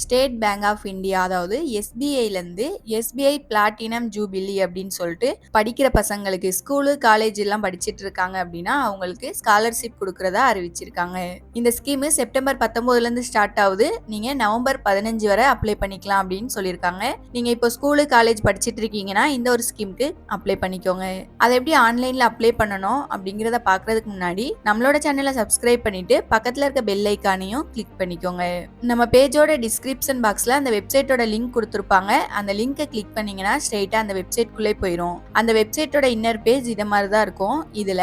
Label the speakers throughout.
Speaker 1: State bank of India அதாவது எஸ்பிஐலேருந்து SBI platinum jubilee அப்படின்னு சொல்லிட்டு படிக்கிற பசங்களுக்கு ஸ்கூலு காலேஜ் எல்லாம் படிச்சுட்டு இருக்காங்க அப்படின்னா அவங்களுக்கு ஸ்காலர்ஷிப் கொடுக்கறதா அறிவிச்சிருக்காங்க. இந்த ஸ்கீமு செப்டம்பர் பத்தொம்போதுலேருந்து ஸ்டார்ட் ஆகுது. நீங்கள் நவம்பர் பதினஞ்சு வரை அப்ளை பண்ணிக்கலாம் அப்படின்னு சொல்லியிருக்காங்க. நீங்கள் இப்போ ஸ்கூலு காலேஜ் படிச்சுட்டு இருக்கீங்கன்னா இந்த ஒரு ஸ்கீமுக்கு அப்ளை பண்ணிக்கோங்க. அதை எப்படி ஆன்லைனில் அப்ளை பண்ணணும் அப்படிங்கிறத பார்க்கறதுக்கு முன்னாடி நம்மளோட சேனலை சப்ஸ்கிரைப் பண்ணிட்டு பக்கத்தில் இருக்க பெல் ஐக்கானையும் கிளிக் பண்ணிக்கோங்க. நம்ம பேஜோட டிஸ்கிரிப்ஷன் பாக்ஸில் அந்த வெப்சைட்டோட லிங்க் கொடுத்துருப்பாங்க. அந்த லிங்கை கிளிக் பண்ணிங்கன்னா ஸ்ட்ரெயிட்டாக அந்த வெப்சைட்குள்ளே போயிடும் அந்த வெப்சைட்டோட இன்னர் பேஜ் இதை மாதிரி தான் இருக்கும். இதில்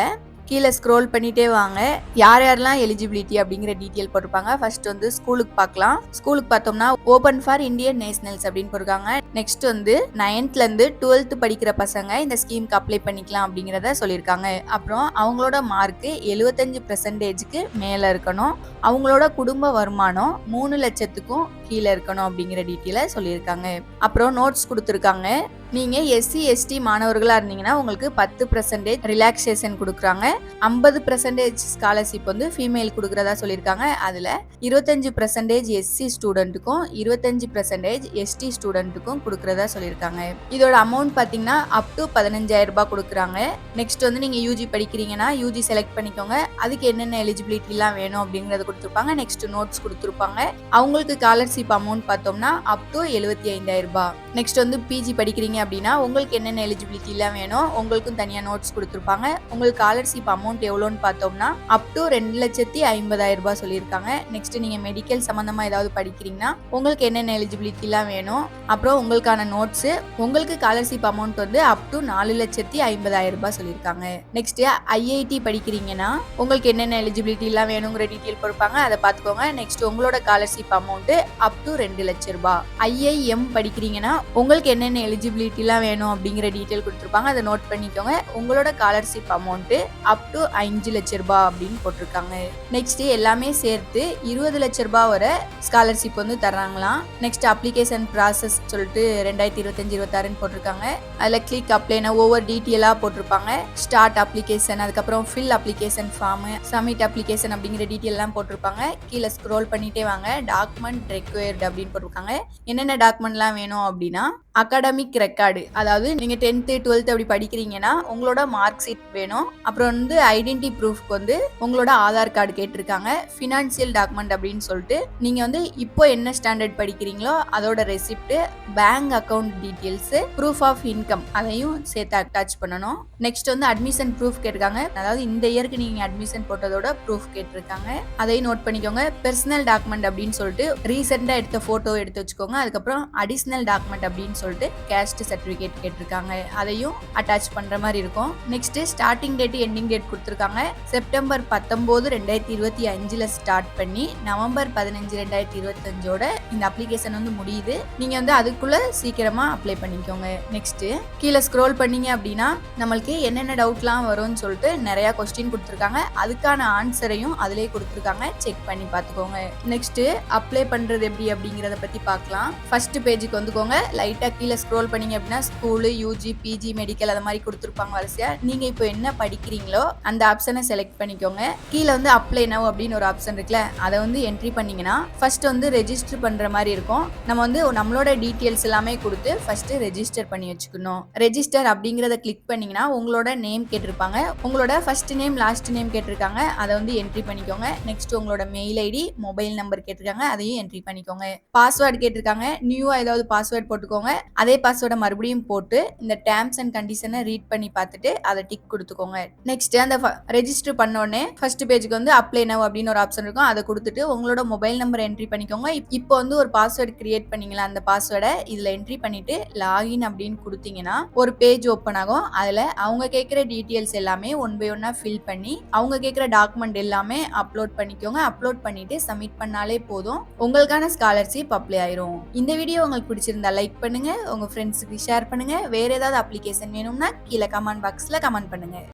Speaker 1: கீழே ஸ்க்ரோல் பண்ணிட்டே வாங்க. யார் யாரெல்லாம் எலிஜிபிலிட்டி அப்படிங்கிற டீட்டெயில் போட்டிருப்பாங்க. ஃபர்ஸ்ட் வந்து ஸ்கூலுக்கு பார்க்கலாம். ஸ்கூலுக்கு பார்த்தோம்னா ஓபன் ஃபார் இந்தியன் நேஷனல்ஸ் அப்படின்னு போட்டிருக்காங்க. நெக்ஸ்ட் வந்து நைன்த்ல இருந்து டுவெல்த் படிக்கிற பசங்க இந்த ஸ்கீமுக்கு அப்ளை பண்ணிக்கலாம் அப்படிங்கிறத சொல்லியிருக்காங்க. அப்புறம் அவங்களோட மார்க்கு எழுபத்தஞ்சு பெர்சன்டேஜுக்கு மேலே இருக்கணும். அவங்களோட குடும்ப வருமானம் மூணு லட்சத்துக்கும் கீழே இருக்கணும் அப்படிங்கிற டீட்டெயிலை சொல்லியிருக்காங்க. அப்புறம் நோட்ஸ் கொடுத்துருக்காங்க. நீங்கள் எஸ்சி எஸ்டி மாணவர்களாக இருந்தீங்கன்னா உங்களுக்கு பத்து பர்சன்டேஜ் ரிலாக்ஸேஷன் கொடுக்குறாங்க. ஐம்பது பர்சன்டேஜ் ஸ்காலர்ஷிப் வந்து ஃபீமேல் கொடுக்குறதா சொல்லியிருக்காங்க. அதில் இருபத்தஞ்சு பர்சன்டேஜ் எஸ்சி ஸ்டூடெண்ட்டுக்கும் இருபத்தஞ்சு பர்சன்டேஜ் எஸ்டி ஸ்டூடெண்ட்டுக்கும் கொடுக்குறதா சொல்லியிருக்காங்க. இதோட அமௌண்ட் பார்த்தீங்கன்னா அப் டு பதினஞ்சாயிரம் ரூபாய் கொடுக்குறாங்க. நெக்ஸ்ட் வந்து நீங்கள் யூஜி படிக்கிறீங்கன்னா யூஜி செலக்ட் பண்ணிக்கோங்க. அதுக்கு என்னென்ன எலிஜிபிலிட்டிலாம் வேணும் அப்படிங்கிறத கொடுத்துருப்பாங்க. நெக்ஸ்ட் நோட்ஸ் கொடுத்துருப்பாங்க. அவங்களுக்கு ஸ்காலர்ஷிப் அமௌண்ட் பார்த்தோம்னா அப் டு எழுபத்தி ஐந்தாயிரம் ரூபாய். நெக்ஸ்ட் வந்து பிஜி படிக்கிறீங்க அப்படின்னா உங்களுக்கு என்னென்ன எலிஜிபிலிட்டிலாம் வேணும் உங்களுக்கும் தனியாக நோட்ஸ் கொடுத்துருப்பாங்க. உங்களுக்கு ஸ்காலர்ஷிப் அமௌண்ட் எவ்வளோன்னு பார்த்தோம்னா அப் டு ரெண்டு லட்சத்தி ஐம்பதாயிரம் ரூபாய் சொல்லியிருக்காங்க. நெக்ஸ்ட் நீங்கள் மெடிக்கல் சம்மந்தமாக ஏதாவது படிக்கிறீங்கன்னா உங்களுக்கு என்னென்ன எலிஜிபிலிட்டிலாம் வேணும் அப்புறம் உங்களுக்கான நோட்ஸு உங்களுக்கு ஸ்காலர்ஷிப் அமௌண்ட் வந்து அப் டு நாலு லட்சத்தி ஐம்பதாயிரம் ரூபாய் சொல்லியிருக்காங்க. நெக்ஸ்ட் ஐஐடி படிக்கிறீங்கன்னா உங்களுக்கு என்னென்ன எலிஜிபிலிட்டிலாம் வேணுங்கிற டீட்டெயில் கொடுப்பாங்க. அதை பார்த்துக்கோங்க. நெக்ஸ்ட் உங்களோட ஸ்காலர்ஷிப் அமௌண்ட் அப் டு ரெண்டு லட்ச ரூபாய். ஐஐஎம் படிக்கிறீங்கன்னா உங்களுக்கு என்னென்ன எலிஜிபிலிட்டி எலிஜிபிலிட்டிலாம் வேணும் அப்படிங்கிற டீட்டெயில் கொடுத்துருப்பாங்க. அதை நோட் பண்ணிக்கோங்க. உங்களோட ஸ்காலர்ஷிப் அமௌண்ட்டு அப் டு அஞ்சு லட்ச ரூபா அப்படின்னு போட்டிருக்காங்க. நெக்ஸ்ட் எல்லாமே சேர்த்து இருபது லட்ச ரூபா வரை ஸ்காலர்ஷிப் வந்து தர்றாங்களாம். நெக்ஸ்ட் அப்ளிகேஷன் ப்ராசஸ் சொல்லிட்டு ரெண்டாயிரத்தி இருபத்தஞ்சு இருபத்தாறுன்னு போட்டிருக்காங்க. அதில் கிளிக் அப்ளைனா ஒவ்வொரு டீட்டெயிலாக போட்டிருப்பாங்க. ஸ்டார்ட் அப்ளிகேஷன் அதுக்கப்புறம் fill application form submit application அப்படிங்கிற டீட்டெயிலாம் போட்டிருப்பாங்க. கீழே ஸ்க்ரோல் பண்ணிட்டே வாங்க. டாக்குமெண்ட் ரெக்வயர்டு அப்படின்னு போட்டிருக்காங்க. என்னென்ன டாக்குமெண்ட்லாம் வேணும் அப்படின்னா அகாடமிக் ரெக் ரெக்கார்டு. அதாவது நீங்கள் டென்த்து டுவெல்த் அப்படி படிக்கிறீங்கன்னா உங்களோட மார்க் ஷீட் வேணும். அப்புறம் வந்து ஐடென்டி ப்ரூஃப்க்கு வந்து உங்களோட ஆதார் கார்டு கேட்டிருக்காங்க. ஃபினான்சியல் டாக்குமெண்ட் அப்படின்னு சொல்லிட்டு நீங்கள் வந்து இப்போ என்ன ஸ்டாண்டர்ட் படிக்கிறீங்களோ அதோட receipt bank account details proof of income அதையும் சேர்த்து அட்டாச் பண்ணணும். நெக்ஸ்ட் வந்து அட்மிஷன் ப்ரூஃப் கேட்டிருக்காங்க. அதாவது இந்த இயருக்கு நீங்கள் அட்மிஷன் போட்டதோட ப்ரூஃப் கேட்டிருக்காங்க. அதையும் நோட் பண்ணிக்கோங்க. பர்சனல் டாக்குமெண்ட் அப்படின்னு சொல்லிட்டு ரீசெண்டாக எடுத்த ஃபோட்டோ எடுத்து வச்சுக்கோங்க. அதுக்கப்புறம் அடிஷ்னல் டாக்குமெண்ட் அப்படின்னு சொல்லிட்டு கேஸ்ட் சர்டிஃபிகேட் கேட்டிருக்காங்க. அதையும் அட்டாச் பண்ணுற மாதிரி இருக்கும். Next starting date ending date கொடுத்துருக்காங்க. செப்டம்பர் பத்தொம்போது ரெண்டாயிரத்தி இருபத்தி அஞ்சில் ஸ்டார்ட் பண்ணி நவம்பர் பதினஞ்சு ரெண்டாயிரத்தி இருபத்தஞ்சோட இந்த அப்ளிகேஷன் வந்து முடியுது. நீங்கள் வந்து அதுக்குள்ளே சீக்கிரமாக அப்ளை பண்ணிக்கோங்க. நெக்ஸ்ட்டு கீழே ஸ்க்ரோல் பண்ணீங்க அப்படின்னா நம்மளுக்கு என்னென்ன டவுட்லாம் வரும்னு சொல்லிட்டு நிறையா கொஸ்டின் கொடுத்துருக்காங்க. அதுக்கான ஆன்சரையும் அதிலே கொடுத்துருக்காங்க. செக் பண்ணி பார்த்துக்கோங்க. நெக்ஸ்ட்டு அப்ளை பண்ணுறது எப்படி அப்படிங்கிறத பற்றி பார்க்கலாம். ஃபர்ஸ்ட் பேஜுக்கு வந்துக்கோங்க. லைட்டாக கீழே ஸ்க்ரோல் பண்ணீங்க அப்படின்னா ஸ்கூலு யூஜி பிஜி மெடிக்கல் அது மாதிரி கொடுத்துருப்பாங்க வரிசையாக நீங்கள் இப்போ என்ன படிக்கிறீங்களோ அந்த ஆப்ஷனை செலக்ட் பண்ணிக்கோங்க. கீழே வந்து அப்ளை நவ் அப்படின்னு ஒரு ஆப்ஷன் இருக்குல்ல அதை வந்து என்ட்ரி பண்ணீங்கன்னா ஃபர்ஸ்ட் வந்து ரெஜிஸ்டர் பண்ணுற மாதிரி இருக்கும். நம்ம வந்து நம்மளோட டீட்டெயில்ஸ் எல்லாமே கொடுத்து ஃபர்ஸ்ட் ரெஜிஸ்டர் பண்ணி வச்சுக்கணும். ரெஜிஸ்டர் அப்படிங்கிறத கிளிக் பண்ணீங்கன்னா உங்களோட நேம் கேட்டிருப்பாங்க. உங்களோட ஃபர்ஸ்ட் நேம் லாஸ்ட் நேம் கேட்டிருக்காங்க. அதை வந்து என்ட்ரி பண்ணிக்கோங்க. நெக்ஸ்ட் உங்களோட மெயில் ஐடி மொபைல் நம்பர் கேட்டிருக்காங்க. அதையும் என்ட்ரி பண்ணிக்கோங்க. பாஸ்வேர்டு கேட்டிருக்காங்க. நியூவா ஏதாவது பாஸ்வேர்டு போட்டுக்கோங்க. அதே பாஸ்வேர்டை மறுபடியும் போட்டு இந்த டேர்ம்ஸ் அண்ட் கண்டிஷனை ரீட் பண்ணி பார்த்துட்டு அதை டிக் கொடுத்துக்கோங்க. நெக்ஸ்ட் அந்த ரெஜிஸ்டர் பண்ணோடனே ஃபர்ஸ்ட் பேஜுக்கு வந்து அப்ளை நவ் அப்படின்னு ஒரு ஆப்ஷன் இருக்கும். அதை கொடுத்துட்டு உங்களோட மொபைல் நம்பர் என்ட்ரி பண்ணிக்கோங்க. இப்போ வந்து ஒரு பாஸ்வேர்டு கிரியேட் பண்ணீங்களா அந்த பாஸ்வேர்டை இதில் என்ட்ரி பண்ணிட்டு லாகின் அப்படின்னு கொடுத்தீங்கன்னா ஒரு பேஜ் ஓப்பன் ஆகும். அதில் அவங்க கேட்குற டீட்டெயில்ஸ் எல்லாமே ஒன் பை ஒன்னாக ஃபில் பண்ணி அவங்க கேட்குற டாக்குமெண்ட் எல்லாமே அப்லோட் பண்ணிக்கோங்க. அப்லோட் பண்ணிட்டு சப்மிட் பண்ணாலே போதும். உங்களுக்கான ஸ்காலர்ஷிப் அப்ளை ஆயிரும். இந்த வீடியோ உங்களுக்கு பிடிச்சிருந்தா லைக் பண்ணுங்க. உங்க ஃப்ரெண்ட்ஸுக்கு ஷேர் பண்ணுங்கள் வேறு ஏதாவது அப்ளிகேஷன் வேணும்னா கீழே கமெண்ட் பாக்ஸில் கமெண்ட் பண்ணுங்கள்